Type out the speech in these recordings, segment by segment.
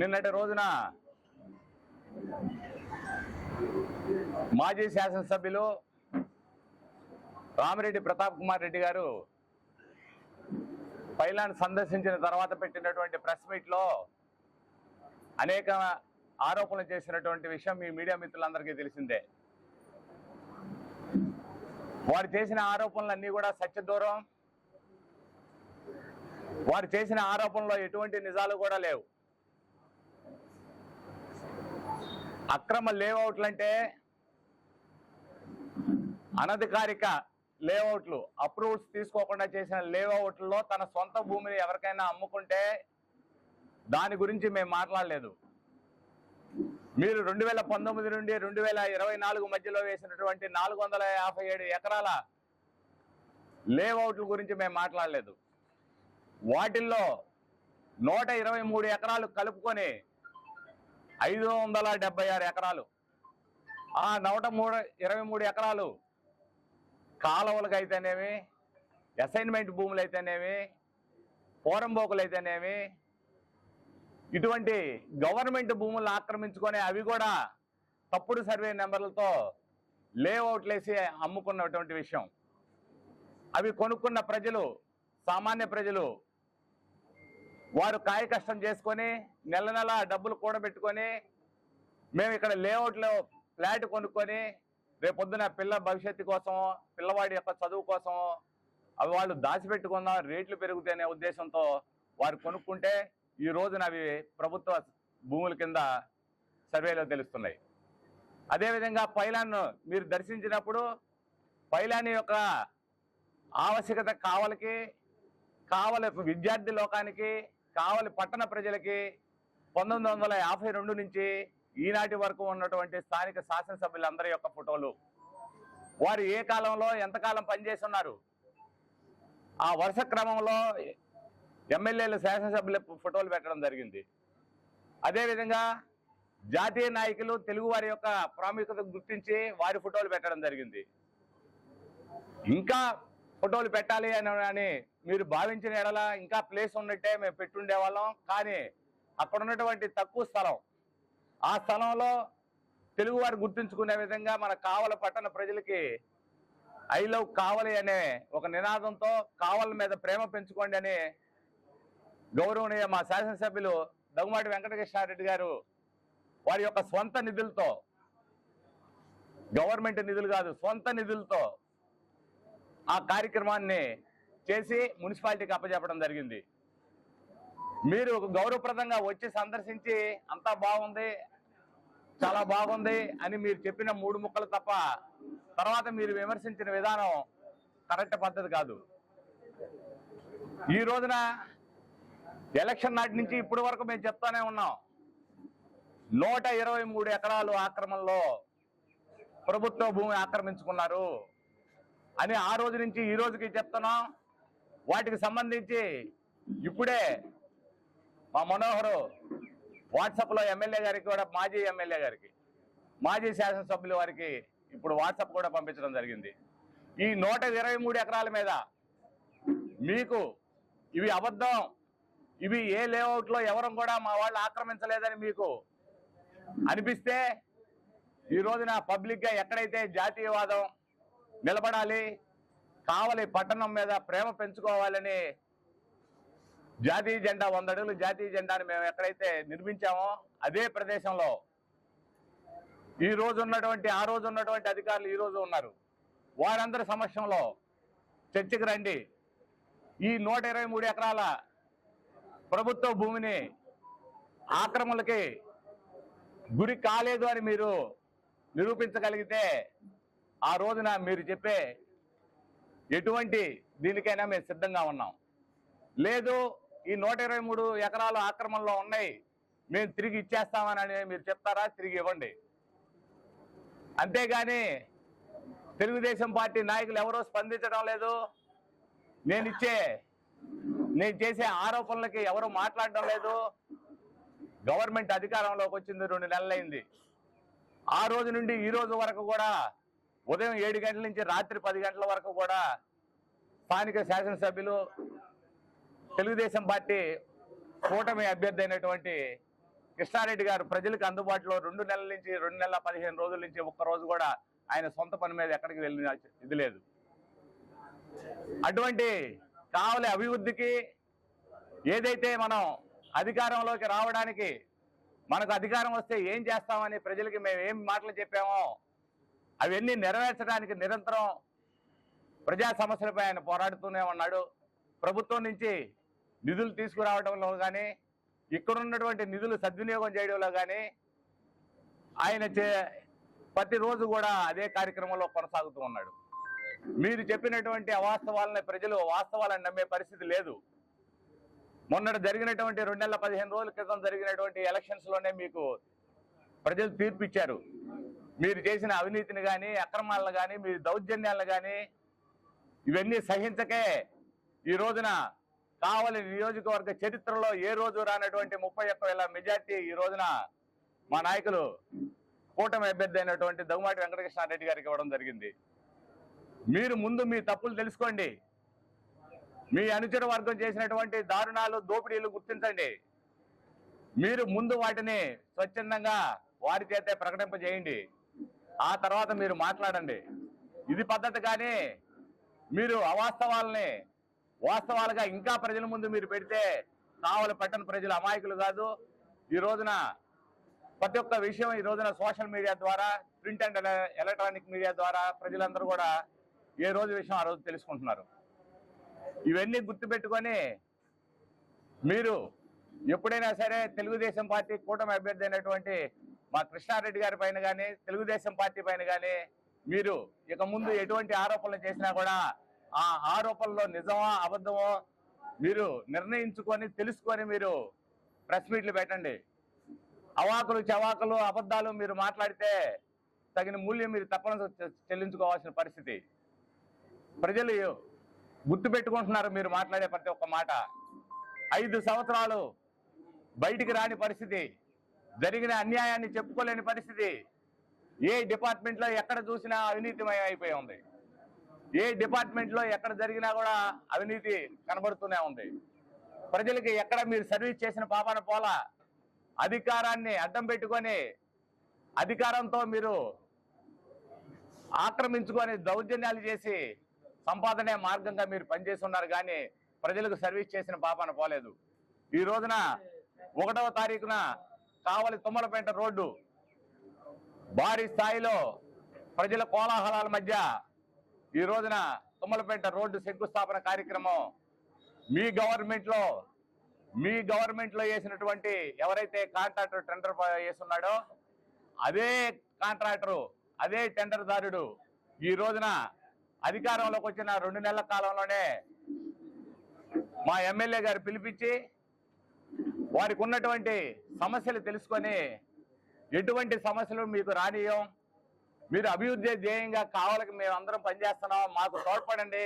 నిన్నటి రోజున మాజీ శాసనసభ్యులు రామిరెడ్డి ప్రతాప్ కుమార్ రెడ్డి గారు పైలాన్ సందర్శించిన తర్వాత పెట్టినటువంటి ప్రెస్ మీట్లో అనేక ఆరోపణలు చేసినటువంటి విషయం మీ మీడియా మిత్రులందరికీ తెలిసిందే. వారు చేసిన ఆరోపణలన్నీ కూడా సత్యదూరం. వారు చేసిన ఆరోపణలో ఎటువంటి నిజాలు కూడా లేవు. అక్రమ లేఅవుట్లు అంటే అనధికారిక లేఅవుట్లు అప్రూవల్స్ తీసుకోకుండా చేసిన లేఅవుట్లలో తన సొంత భూమిని ఎవరికైనా అమ్ముకుంటే దాని గురించి మేము మాట్లాడలేదు. మీరు రెండు వేల పంతొమ్మిది నుండి రెండు వేల ఇరవై నాలుగు మధ్యలో వేసినటువంటి నాలుగు వందల యాభై ఏడు ఎకరాల లేఅవుట్ల గురించి మేము మాట్లాడలేదు. వాటిల్లో నూట ఇరవై మూడు ఎకరాలు కలుపుకొని ఐదు వందల డెబ్బై ఆరు ఎకరాలు. ఆ నూట మూడు ఇరవై మూడు ఎకరాలు కాలువలకు అయితేనేమి అసైన్మెంట్ భూములు అయితేనేమి పోరంబోకులు అయితేనేమి ఇటువంటి గవర్నమెంట్ భూములను ఆక్రమించుకొని అవి కూడా తప్పుడు సర్వే నెంబర్లతో లేఅవుట్లు వేసి అమ్ముకున్నటువంటి విషయం. అవి కొనుక్కున్న ప్రజలు సామాన్య ప్రజలు వారు కాయ కష్టం చేసుకొని నెల నెల డబ్బులు కూడబెట్టుకొని మేము ఇక్కడ లేఅవుట్లో ఫ్లాట్ కొనుక్కొని రేపొద్దున పిల్ల భవిష్యత్తు కోసం పిల్లవాడి యొక్క చదువు కోసం అవి వాళ్ళు దాచిపెట్టుకుందాం రేట్లు పెరుగుతాయనే ఉద్దేశంతో వారు కొనుక్కుంటే ఈ రోజున అవి ప్రభుత్వ భూముల కింద సర్వేలో తెలుస్తున్నాయి. అదేవిధంగా పైలాన్ను మీరు దర్శించినప్పుడు పైలాన్ యొక్క ఆవశ్యకత కావలికి కావలి విద్యార్థి లోకానికి కావలి పట్టణ ప్రజలకి పంతొమ్మిది వందల యాభై రెండు నుంచి ఈనాటి వరకు ఉన్నటువంటి స్థానిక శాసనసభ్యులందరి యొక్క ఫోటోలు. వారు ఏ కాలంలో ఎంతకాలం పనిచేస్తున్నారు ఆ వరుస క్రమంలో ఎమ్మెల్యేలు శాసనసభ్యుల ఫోటోలు పెట్టడం జరిగింది. అదేవిధంగా జాతీయ నాయకులు తెలుగు వారి యొక్క ప్రాముఖ్యత గుర్తించి వారి ఫోటోలు పెట్టడం జరిగింది. ఇంకా ఫోటోలు పెట్టాలి అని అని మీరు భావించిన ఎడల ఇంకా ప్లేస్ ఉన్నట్టే మేము పెట్టుండే వాళ్ళం కానీ అక్కడ ఉన్నటువంటి తక్కువ స్థలం. ఆ స్థలంలో తెలుగువారు గుర్తుంచుకునే విధంగా మన కావల పట్టణ ప్రజలకి ఐ లవ్ కావలి అనే ఒక నినాదంతో కావల మీద ప్రేమ పెంచుకోండి అని గౌరవనీయ మా శాసనసభ్యులు దగ్గుమాటి వెంకటకృష్ణారెడ్డి గారు వారి యొక్క స్వంత నిధులతో గవర్నమెంట్ నిధులు కాదు స్వంత నిధులతో ఆ కార్యక్రమాన్ని చేసి మున్సిపాలిటీకి అప్పచెప్పడం జరిగింది. మీరు గౌరవప్రదంగా వచ్చి సందర్శించి అంతా బాగుంది చాలా బాగుంది అని మీరు చెప్పిన మూడు ముక్కలు తప్ప తర్వాత మీరు విమర్శించిన విధానం కరెక్ట్ పద్ధతి కాదు. ఈ రోజున ఎలక్షన్ నాటి నుంచి ఇప్పటి వరకు మేము చెప్తానే ఉన్నాం. నూట ఇరవై మూడు ఎకరాలు ఆక్రమణలో ప్రభుత్వ భూమి ఆక్రమించుకున్నారు అని ఆ రోజు నుంచి ఈ రోజుకి చెప్తున్నాం. వాటికి సంబంధించి ఇప్పుడే మా మనోహరు వాట్సాప్లో ఎమ్మెల్యే గారికి కూడా మాజీ ఎమ్మెల్యే గారికి మాజీ శాసనసభ్యుల వారికి ఇప్పుడు వాట్సాప్ కూడా పంపించడం జరిగింది. ఈ నూట ఇరవై మూడు ఎకరాల మీద మీకు ఇవి అబద్ధం ఇవి ఏ లేఅవుట్లో ఎవరు కూడా మా వాళ్ళు ఆక్రమించలేదని మీకు అనిపిస్తే ఈ రోజున పబ్లిక్గా ఎక్కడైతే జాతీయవాదం నిలబడాలి కావలి పట్టణం మీద ప్రేమ పెంచుకోవాలని జాతీయ జెండా వంద అడుగులు జాతీయ జెండాను మేము ఎక్కడైతే నిర్మించామో అదే ప్రదేశంలో ఈ రోజు ఉన్నటువంటి ఆ రోజు ఉన్నటువంటి అధికారులు ఈ రోజు ఉన్నారు. వారందరి సమక్షంలో చర్చకు రండి. ఈ నూట ఇరవై మూడు ఎకరాల ప్రభుత్వ భూమిని ఆక్రమణలకి గురి కాలేదు అని మీరు నిరూపించగలిగితే ఆ రోజున మీరు చెప్పే ఎటువంటి దీనికైనా మేము సిద్ధంగా ఉన్నాం. లేదు ఈ నూట ఇరవై మూడు ఎకరాలు ఆక్రమణలో ఉన్నాయి. మేము తిరిగి ఇచ్చేస్తామని మీరు చెప్తారా? తిరిగి ఇవ్వండి. అంతేగాని తెలుగుదేశం పార్టీ నాయకులు ఎవరో స్పందించడం లేదు. నేను ఇచ్చే నేను చేసే ఆరోపణలకి ఎవరు మాట్లాడడం లేదు. గవర్నమెంట్ అధికారంలోకి వచ్చింది రెండు నెలలైంది. ఆ రోజు నుండి ఈ రోజు వరకు కూడా ఉదయం ఏడు గంటల నుంచి రాత్రి పది గంటల వరకు కూడా స్థానిక శాసనసభ్యులు తెలుగుదేశం పార్టీ కూటమి అభ్యర్థి అయినటువంటి కృష్ణారెడ్డి గారు ప్రజలకు అందుబాటులో రెండు నెలల నుంచి రెండు నెలల పదిహేను రోజుల నుంచి ఒక్క రోజు కూడా ఆయన సొంత పని మీద ఎక్కడికి వెళ్ళిన ఇది లేదు. అటువంటి కావలి అభివృద్ధికి ఏదైతే మనం అధికారంలోకి రావడానికి మనకు అధికారం వస్తే ఏం చేస్తామని ప్రజలకి మేము ఏం మాటలు చెప్పామో అవన్నీ నెరవేర్చడానికి నిరంతరం ప్రజా సమస్యలపై ఆయన పోరాడుతూనే ఉన్నాడు. ప్రభుత్వం నుంచి నిధులు తీసుకురావడంలో కానీ ఇక్కడ ఉన్నటువంటి నిధులు సద్వినియోగం చేయడంలో కానీ ఆయన చే ప్రతిరోజు కూడా అదే కార్యక్రమంలో కొనసాగుతూ ఉన్నాడు. మీరు చెప్పినటువంటి అవాస్తవాలని ప్రజలు వాస్తవాలను నమ్మే పరిస్థితి లేదు. మొన్నటి జరిగినటువంటి రెండు నెలల పదిహేను రోజుల క్రితం జరిగినటువంటి ఎలక్షన్స్లోనే మీకు ప్రజలు తీర్పు ఇచ్చారు. మీరు చేసిన అవినీతిని కానీ అక్రమాలను కానీ మీ దౌర్జన్యాలను కానీ ఇవన్నీ సహించకే ఈ రోజున కావలి నియోజకవర్గ చరిత్రలో ఏ రోజు రానటువంటి ముప్పై ఒక్క వేల మెజార్టీ ఈ రోజున మా నాయకులు కూటమి అభ్యర్థి అయినటువంటి దగ్గుమాటి వెంకటకృష్ణారెడ్డి గారికి ఇవ్వడం జరిగింది. మీరు ముందు మీ తప్పులు తెలుసుకోండి. మీ అనుచర వర్గం చేసినటువంటి దారుణాలు దోపిడీలు గుర్తించండి. మీరు ముందు వాటిని స్వచ్ఛందంగా వారి చేతే ప్రకటింపజేయండి ఆ తర్వాత మీరు మాట్లాడండి. ఇది పద్ధతి కానీ మీరు అవాస్తవాలని వాస్తవాలుగా ఇంకా ప్రజల ముందు మీరు పెడితే కావలి పట్టణ ప్రజలు అమాయకులు కాదు. ఈ రోజున ప్రతి ఒక్క విషయం ఈ రోజున సోషల్ మీడియా ద్వారా ప్రింట్ అండ్ ఎలక్ట్రానిక్ మీడియా ద్వారా ప్రజలందరూ కూడా ఏ రోజు విషయం ఆ రోజు తెలుసుకుంటున్నారు. ఇవన్నీ గుర్తుపెట్టుకొని మీరు ఎప్పుడైనా సరే తెలుగుదేశం పార్టీ కూటమి అభ్యర్థి అయినటువంటి మా కృష్ణారెడ్డి గారి పైన కానీ తెలుగుదేశం పార్టీ పైన కానీ మీరు ఇక ముందు ఎటువంటి ఆరోపణలు చేసినా కూడా ఆ ఆరోపణలో నిజమా అబద్ధమో మీరు నిర్ణయించుకొని తెలుసుకొని మీరు ప్రెస్ మీట్లు పెట్టండి. అవాకులు చవాకులు అబద్ధాలు మీరు మాట్లాడితే తగిన మూల్యం మీరు తప్పనిసరి చెల్లించుకోవాల్సిన పరిస్థితి. ప్రజలు గుర్తు పెట్టుకుంటున్నారు మీరు మాట్లాడే ప్రతి ఒక్క మాట. ఐదు సంవత్సరాలు బయటికి రాని పరిస్థితి జరిగిన అన్యాయాన్ని చెప్పుకోలేని పరిస్థితి. ఏ డిపార్ట్మెంట్లో ఎక్కడ చూసినా అవినీతిమయం అయిపోయి ఉంది. ఏ డిపార్ట్మెంట్లో ఎక్కడ జరిగినా కూడా అవినీతి కనబడుతూనే ఉంది. ప్రజలకి ఎక్కడ మీరు సర్వీస్ చేసిన పాపాన పోలా? అధికారాన్ని అడ్డం పెట్టుకొని అధికారంతో మీరు ఆక్రమించుకొని దౌర్జన్యాలు చేసి సంపాదనే మార్గంగా మీరు పనిచేస్తున్నారు కానీ ప్రజలకు సర్వీస్ చేసిన పాపాన పోలేదు. ఈ రోజున ఒకటవ తారీఖున కావలి తుమ్మలపేట రోడ్డు భారీ స్థాయిలో ప్రజల కోలాహలాల మధ్య ఈ రోజున తుమ్మలపేట రోడ్డు శంకుస్థాపన కార్యక్రమం మీ గవర్నమెంట్లో మీ గవర్నమెంట్లో వేసినటువంటి ఎవరైతే కాంట్రాక్టర్ టెండర్ వేస్తున్నాడో అదే కాంట్రాక్టరు అదే టెండర్ దారుడు ఈ రోజున అధికారంలోకి వచ్చిన రెండు నెలల కాలంలోనే మా ఎమ్మెల్యే గారు పిలిపించి వారికి ఉన్నటువంటి సమస్యలు తెలుసుకొని ఎటువంటి సమస్యలు మీకు రానియం మీరు అభివృద్ధి ధ్యేయంగా కావాలకి మేము అందరం పనిచేస్తున్నాం మాకు తోడ్పడండి.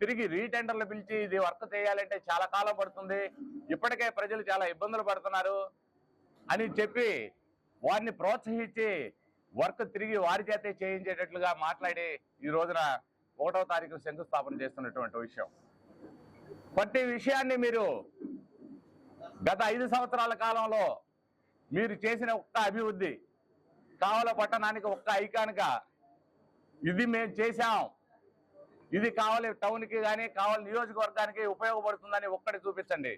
తిరిగి రీటెండర్లు పిలిచి ఇది వర్క్ చేయాలంటే చాలా కాలం పడుతుంది. ఇప్పటికే ప్రజలు చాలా ఇబ్బందులు పడుతున్నారు అని చెప్పి వారిని ప్రోత్సహించి వర్క్ తిరిగి వారి చేతే చేయించేటట్లుగా మాట్లాడి ఈ రోజున ఒకటో తారీఖు శంకుస్థాపన చేస్తున్నటువంటి విషయం. ప్రతి విషయాన్ని మీరు గత ఐదు సంవత్సరాల కాలంలో మీరు చేసిన ఒక్క అభివృద్ధి కావల పట్టణానికి ఒక్క ఐకాన్గా ఇది మేము చేశాం. ఇది కావాలి టౌన్కి కానీ కావాలి నియోజకవర్గానికి ఉపయోగపడుతుందని ఒక్కటి చూపించండి.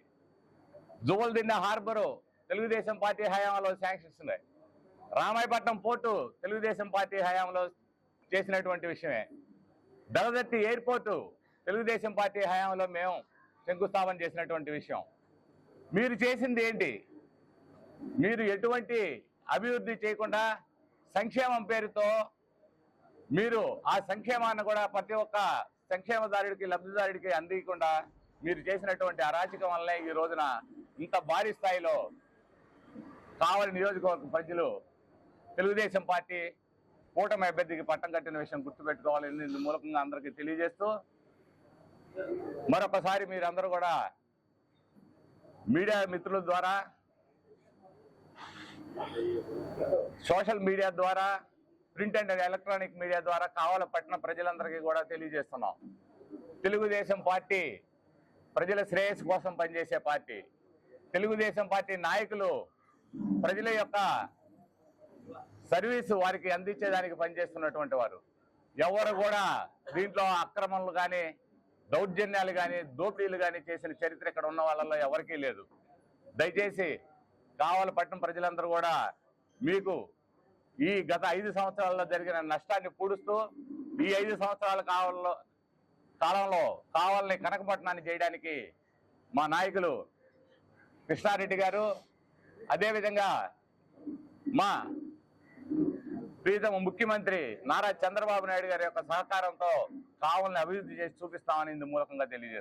జువల్దిన్న హార్బరు తెలుగుదేశం పార్టీ హయాంలో శాంక్షన్స్ ఉన్నాయి రామాయపట్నం పోర్టు తెలుగుదేశం పార్టీ హయాంలో చేసినటువంటి విషయమే. దళదత్తి ఎయిర్పోర్టు తెలుగుదేశం పార్టీ హయాంలో మేము శంకుస్థాపన చేసినటువంటి విషయం. మీరు చేసింది ఏంటి? మీరు ఎటువంటి అభివృద్ధి చేయకుండా సంక్షేమం పేరుతో మీరు ఆ సంక్షేమాన్ని కూడా ప్రతి ఒక్క సంక్షేమదారుడికి లబ్ధిదారుడికి అందియకుండా మీరు చేసినటువంటి అరాచకం వల్లే ఈ రోజున ఇంత భారీ స్థాయిలో కావలి నియోజకవర్గ ప్రజలు తెలుగుదేశం పార్టీ కూటమి అభ్యర్థికి పట్టం కట్టిన విషయం గుర్తుపెట్టుకోవాలని మూలకంగా అందరికీ తెలియజేస్తూ మరొకసారి మీరందరూ కూడా మీడియా మిత్రుల ద్వారా సోషల్ మీడియా ద్వారా ప్రింట్ అండ్ ఎలక్ట్రానిక్ మీడియా ద్వారా కావాల పట్టణ ప్రజలందరికీ కూడా తెలియజేస్తున్నాం. తెలుగుదేశం పార్టీ ప్రజల శ్రేయస్సు కోసం పనిచేసే పార్టీ. తెలుగుదేశం పార్టీ నాయకులు ప్రజల యొక్క సర్వీసు వారికి అందించేదానికి పనిచేస్తున్నటువంటి వారు. ఎవరు కూడా దీంట్లో అక్రమాలు కానీ దౌర్జన్యాలు కానీ దోపిడీలు కానీ చేసిన చరిత్ర ఇక్కడ ఉన్న వాళ్ళలో ఎవరికీ లేదు. దయచేసి కావలపట్నం పట్టణం ప్రజలందరూ కూడా మీకు ఈ గత ఐదు సంవత్సరాల్లో జరిగిన నష్టాన్ని పూడుస్తూ ఈ ఐదు సంవత్సరాల కావల్లో కాలంలో కావాలని కనకపట్నాన్ని చేయడానికి మా నాయకులు కృష్ణారెడ్డి గారు అదేవిధంగా మా ప్రీతమ ముఖ్యమంత్రి నారా చంద్రబాబు నాయుడు గారి యొక్క సహకారంతో కావాలని అభివృద్ధి చేసి చూపిస్తామని ఇందు మూలకంగా తెలియజేస్తారు